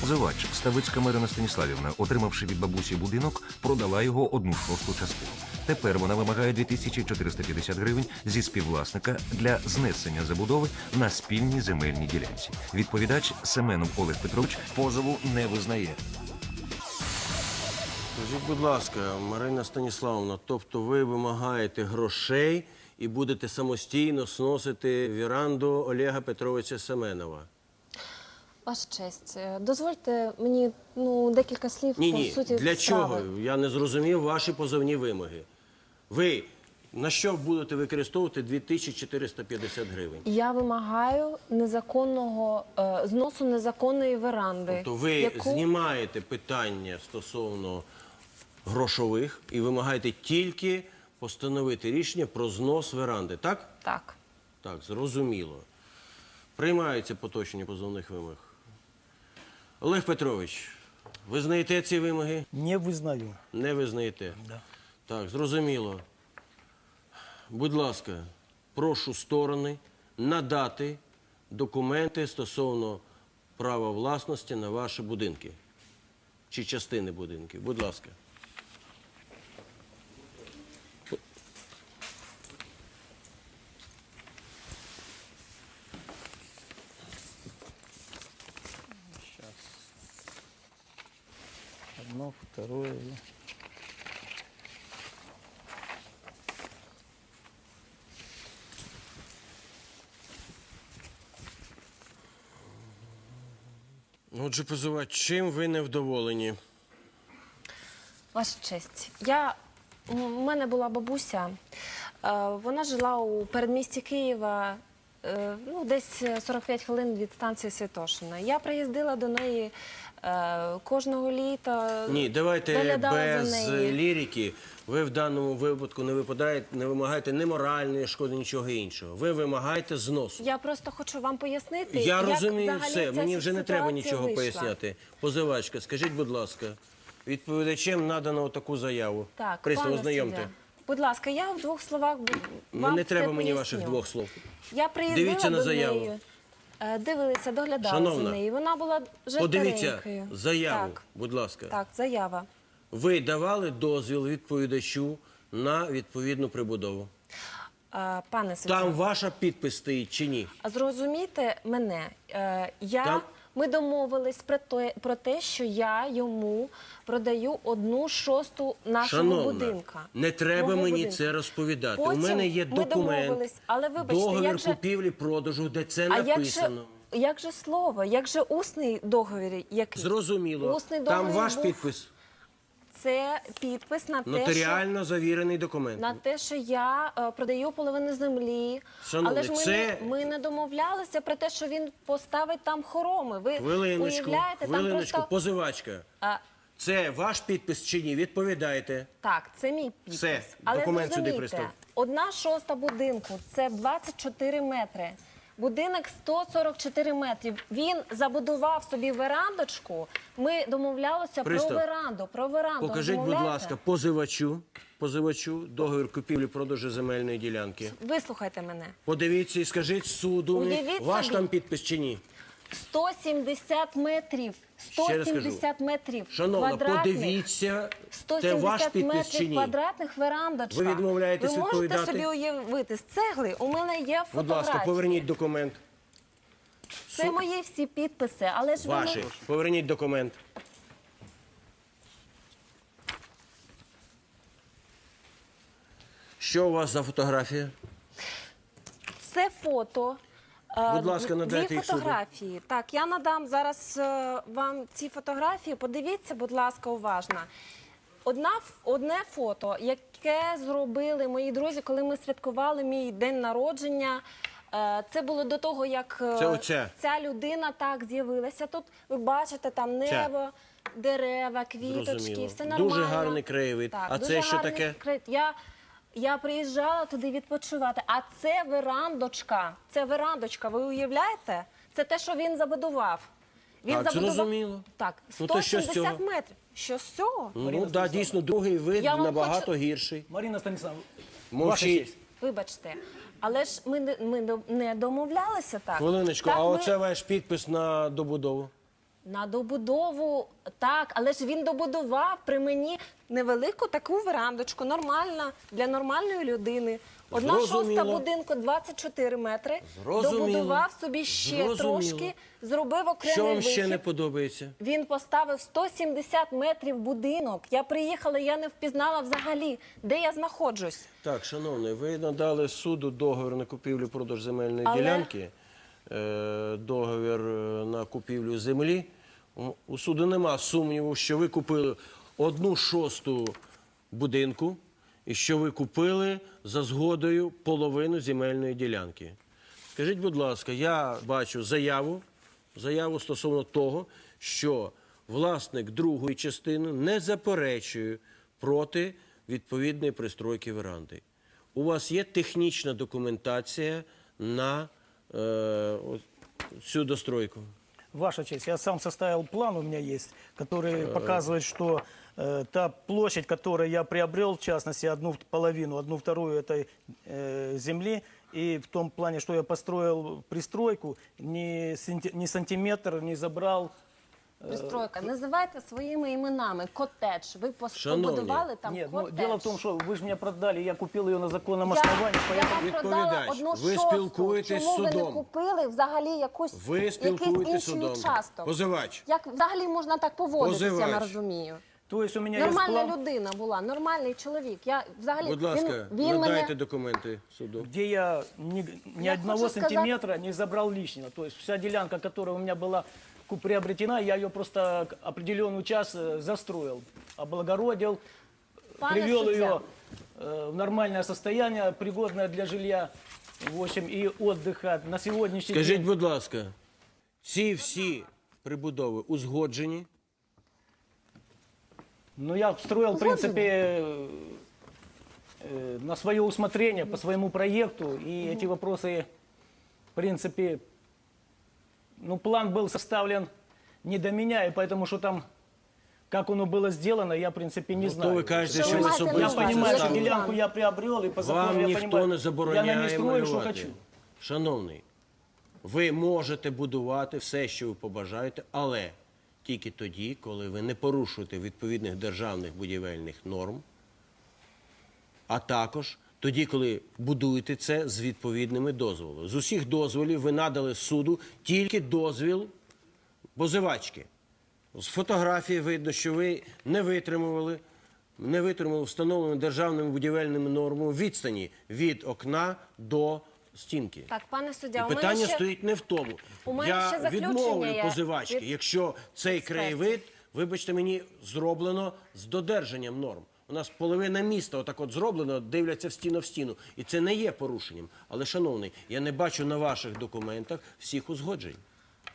Позивач Ставицька Марина Станіславівна, отримавши від бабусі будинок, продала його одну шосту частину. Тепер вона вимагає 2450 гривень зі співвласника для знесення забудови на спільній земельній ділянці. Відповідач Семенов Олег Петрович позову не визнає. Скажіть, будь ласка, Марина Станіславовна, тобто ви вимагаєте грошей і будете самостійно сносити віранду Олега Петровича Семенова? Ваша честь, е, дозвольте мені ну декілька слів Ні, по ні. суті Для справи. чого? Я не зрозумів ваші позовні вимоги. Ви на що будете використовувати 2450 гривень? Я вимагаю незаконного е, зносу незаконної веранди. Тобто ви яку... знімаєте питання стосовно грошових і вимагаєте тільки постановити рішення про знос веранди, так? Так. Так, зрозуміло. Приймаються поточні позовних вимог. Олег Петрович, ви знаєте ці вимоги? Не визнаю. Не визнаєте? Да. Так, зрозуміло. Будь ласка, прошу сторони надати документи стосовно права власності на ваші будинки чи частини будинків. Будь ласка. Второе. Ну, Отже, позивач, чим ви не вдоволені? Ваша честь. Я у мене була бабуся. Е, Вона жила у передмісті Києва. е, Ну, десь 45 хвилин від станції Святошина. Я приїздила до неї е, кожного літа. Ні, давайте без нею. лірики. Ви в даному випадку не випадаєте, не вимагаєте ні моральної шкоди, нічого іншого. Ви вимагаєте зносу. Я просто хочу вам пояснити. Я як розумію взагалі все. ця Мені вже не треба ситуація нічого вийшла. поясняти. Позивачка, скажіть, будь ласка, відповідачем надано таку заяву. Так, Пристав, пане ознайомте. суддя, Будь ласка, я в двох словах бу- вам не все треба мені поясню. ваших двох слов. Я приїздила Дивіться на до заяву. неї, е, дивилися, доглядала Шановна, за нею. Вона була вже Подивіться старенькою. заяву, Так, будь ласка. так, заява. Ви давали дозвіл відповідачу на відповідну прибудову. Е, Пане суддя, Там ваша підпис стоїть чи ні? зрозумійте мене. е, Я, Там- Ми домовились про те, про те, що я йому продаю одну шосту нашого Шановна, будинка. не треба Мого мені будинку. це розповідати. У мене є документ, але вибачте, договір же- купівлі-продажу, де це А як же, написано. як же слово, як же усний договір, який? Зрозуміло. Усний Там ваш був- підпис. Це підпис на те, що, Нотаріально завірений документ. на те, що я е, продаю половину землі. Шановний, Але ж ми, це- не, ми не домовлялися про те, що він поставить там хороми. Ви Хвилиночку, уявляєте, там просто... позивачка. А, Це ваш підпис чи ні? Відповідайте. так, це мій підпис. Все, документ сюди зрозумійте, пристав. одна шоста будинку – це 24 метри. Будинок 144 метрів. Він забудував собі верандочку. Ми домовлялися Пристав. про веранду. Про веранду. Покажіть, будь ласка, позивачу, позивачу договір купівлі-продажу земельної ділянки. Вислухайте мене. Подивіться і скажіть суду, Уявіть ваш собі. там підпис чи ні? 170 метрів. Ще раз кажу. 170 метрів Шановна, квадратних. подивіться, це 170 ваш підпис метрів чи ні? квадратних верандочка. Ви відмовляєтесь Ви можете відповідати? собі уявити з цегли. У мене є Будь фотографії. ласка, поверніть документ. Це мої всі підписи, але ж Ваші. вони... Поверніть документ. Що у вас за фотографія? Це фото. Е, Будь ласка, надайте Дві їх суду. фотографії. Так, я надам зараз е, вам ці фотографії. Подивіться, будь ласка, уважно. Одна, ф- одне фото, яке зробили мої друзі, коли ми святкували мій день народження. Е, Це було до того, як е, Це оце? ця людина так з'явилася. Тут ви бачите там небо, дерева, квіточки, Зрозуміло. все Дуже гарний краєвид. А дуже це що гарний таке? краєвид. Я, я приїжджала туди відпочивати, а це верандочка. Це верандочка, ви уявляєте? Це те, що він забудував. Він Так, зрозуміло. Так, Ну, то що з 170 цього? метрів. Що з цього? Ну так, да, дійсно, другий вид Я вам набагато хочу- гірший. Марина Станиславовна, ваша Мовчіть. Вибачте, але ж ми, не- ми до- не домовлялися так. Хвилиночку, так а ми- оце ваш підпис на добудову. На добудову так, але ж він добудував при мені невелику таку верандочку, нормальна для нормальної людини. Одна шоста будинку 24 метри. Зрозуміло. Добудував собі ще Зрозуміло. трошки, зробив окремий Що вам вихід. ще не подобається? Він поставив 170 метрів будинок. Я приїхала, я не впізнала взагалі, де я знаходжусь. Так, шановний, ви надали суду договір на купівлю-продаж земельної Але- ділянки, договір е, на купівлю землі. У суду нема сумніву, що ви купили одну шосту будинку і що ви купили за згодою половину земельної ділянки. Скажіть, будь ласка, я бачу заяву, заяву стосовно того, що власник другої частини не заперечує проти відповідної пристройки веранди. У вас є технічна документація на е, ось цю достройку? Ваша честь, я сам составил план, у меня есть, который показывает, что э, та площадь, которую я приобрел, в частности, одну половину, одну вторую этой э, земли, и в том плане, что я построил пристройку, ни, сенти- ни сантиметр не забрал. Пристройка. Називайте своїми іменами. Котедж. Ви пос- Шановні, побудували там Нет, ну, котедж. дело в том, что вы же меня продали, я купил ее на законном Я, основании, я поэтому... вам продала Відповідач, одну ви шосту. спілкуєтесь Чому з ви не судом? купили взагалі якусь Ви якийсь спілкуєтесь інший судом. участок? Позивач. Як взагалі можна так поводитися, я не Позивач. розумію. То есть у меня есть Нормальна план, людина була, нормальний чоловік. Я взагалі Будь ласка, він, він надайте мене документи суду. где я ни, ни Я одного хочу сказать- сантиметра не забрал лишнего. То есть вся делянка, которая у меня была ку- приобретена, я ее просто к определенный час э, застроил, облагородил, Пане привел суддя. ее э, в нормальное состояние, пригодное для жилья, в общем, и отдыха. На сегодняшний Скажіть, день... будь ласка, ці всі прибудови узгоджені? Ну, я строил, в принципе, э, э, на свое усмотрение, по своему проекту, и эти вопросы, в принципе, ну, план был составлен не до меня, и поэтому, что там, как оно было сделано, я, в принципе, не Ну, то знаю. ви кажете, Що що ви ви маєте на я увазі? особисто понимаю, что Який ставили. делянку план? я приобрел, и по закону Вам я ніхто понимаю, не я на забороняє ней строю, что малювати. хочу. Шановний, ви можете будувати все, що ви побажаєте, але тільки тоді, коли ви не порушуєте відповідних державних будівельних норм, а також тоді, коли будуєте це з відповідними дозволами. З усіх дозволів ви надали суду тільки дозвіл позивачки. З фотографії видно, що ви не витримували, не витримали встановленими державними будівельними нормами відстані від окна до стінки. Так, пане суддя, І у мене питання ще... стоїть не в тому. У мене Я ще заключення відмовлю є позивачки, від якщо цей експертів. краєвид, вибачте мені, зроблено з додержанням норм. У нас половина міста отак от зроблено, дивляться в стіну в стіну. І це не є порушенням. Але, шановний, я не бачу на ваших документах всіх узгоджень.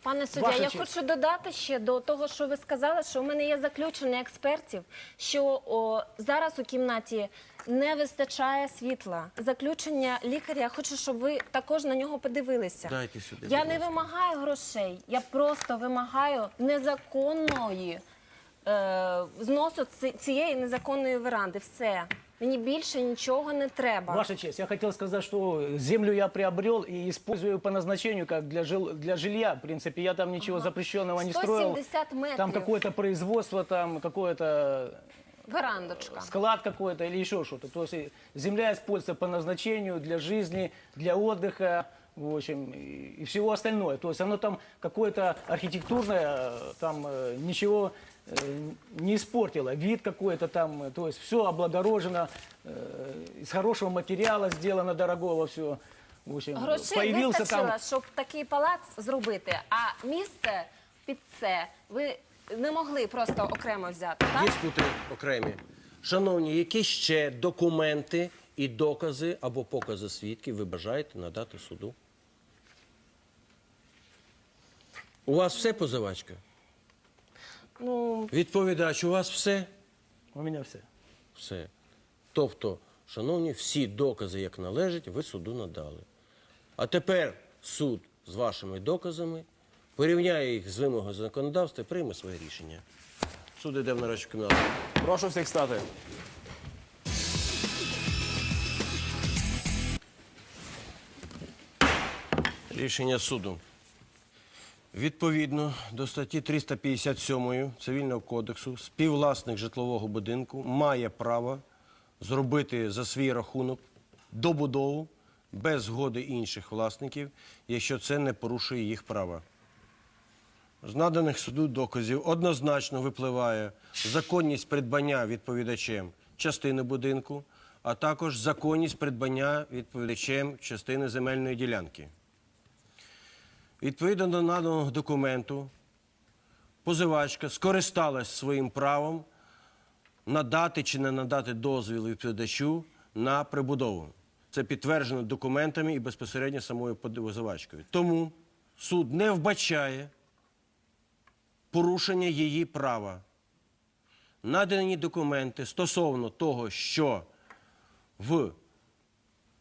Пане суддя, Ваша я честь. хочу додати ще до того, що ви сказали, що у мене є заключення експертів, що о, зараз у кімнаті не вистачає світла. Заключення лікаря, я хочу, щоб ви також на нього подивилися. Дайте сюди, Я не вимагаю грошей, я просто вимагаю незаконної е, зносу ці- цієї незаконної веранди. Все. Мені більше нічого не треба. Ваша честь, я хотел сказать, что землю я приобрел и использую по назначению как для, жил- для жилья. В принципе, я там ничего запрещенного не строил. 170 метрів. Там какое-то производство, там какое-то Верандочка. склад какой-то или еще что-то. То есть и земля используется по назначению для жизни, для отдыха, в общем, и, и всего остальное. То есть оно там какое-то архитектурное, э, там э, ничего э, не испортило. Вид какой-то там, э, то есть все облагорожено, э, из хорошего материала сделано, дорогого все. В общем, Грошей появился вистачило, там щоб такий палац зробити, а місце під це ви не могли просто окремо взяти, так? Диспути окремі. Шановні, які ще документи і докази або покази свідків ви бажаєте надати суду? У вас все позивачка? Ну, Відповідач, у вас все? у меня все. Все. Тобто, шановні, всі докази, як належить, ви суду надали. А тепер суд з вашими доказами порівняє їх з вимогою законодавства і прийме своє рішення. Суд йде в нарадчу кімнату. Прошу всіх стати. Рішення суду. Відповідно до статті 357 Цивільного кодексу, співвласник житлового будинку має право зробити за свій рахунок добудову без згоди інших власників, якщо це не порушує їх права. З наданих суду доказів однозначно випливає законність придбання відповідачем частини будинку, а також законність придбання відповідачем частини земельної ділянки. Відповідно до наданого документу, позивачка скористалась своїм правом надати чи не надати дозвіл відповідачу на прибудову. Це підтверджено документами і безпосередньо самою позивачкою. Тому суд не вбачає порушення її права. Надані документи стосовно того, що в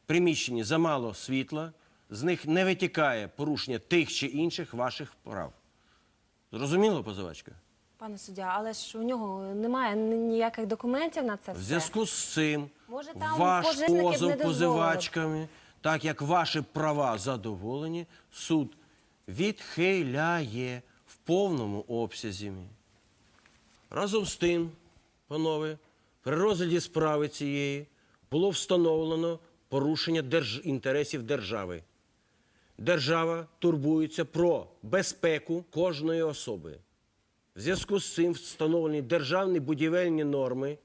приміщенні замало світла, з них не витікає порушення тих чи інших ваших прав. Зрозуміло, позивачка? Пане суддя, але ж у нього немає ніяких документів на це В зв'язку з цим Може, там ваш пожежники б позов позивачками, так як ваші права задоволені, суд відхиляє повному обсязі. Разом з тим, панове, при розгляді справи цієї було встановлено порушення держ... інтересів держави. Держава турбується про безпеку кожної особи. В зв'язку з цим встановлені державні будівельні норми,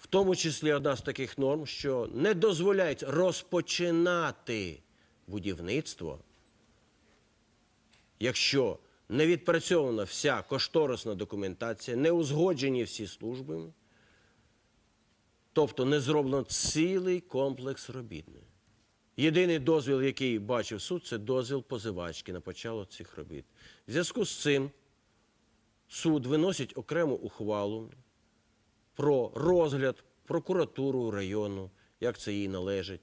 в тому числі одна з таких норм, що не дозволяють розпочинати будівництво, якщо не відпрацьована вся кошторисна документація, не узгоджені всі служби, тобто не зроблено цілий комплекс робіт. Єдиний дозвіл, який бачив суд, це дозвіл позивачки на початок цих робіт. В зв'язку з цим суд виносить окрему ухвалу про розгляд прокуратуру району, як це їй належить,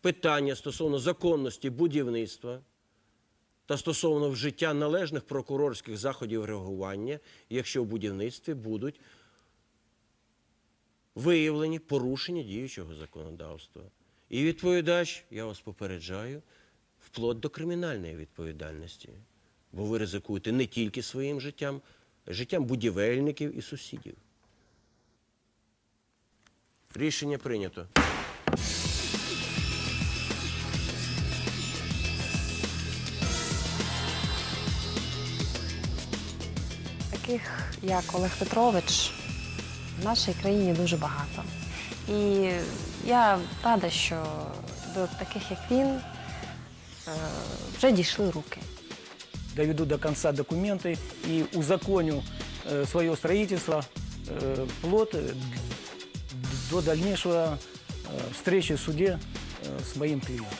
питання стосовно законності будівництва та стосовно вжиття належних прокурорських заходів реагування, якщо в будівництві будуть виявлені порушення діючого законодавства. І відповідач, я вас попереджаю, вплоть до кримінальної відповідальності. Бо ви ризикуєте не тільки своїм життям, життям будівельників і сусідів. Рішення прийнято. Таких, як Олег Петрович, в нашій країні дуже багато. І я рада, що до таких, як він, е, вже дійшли руки. доведу до конца документы и узаконю э, свое строительство э, вплоть э, до дальнейшего э, встречи в суде э, с моим клиентом.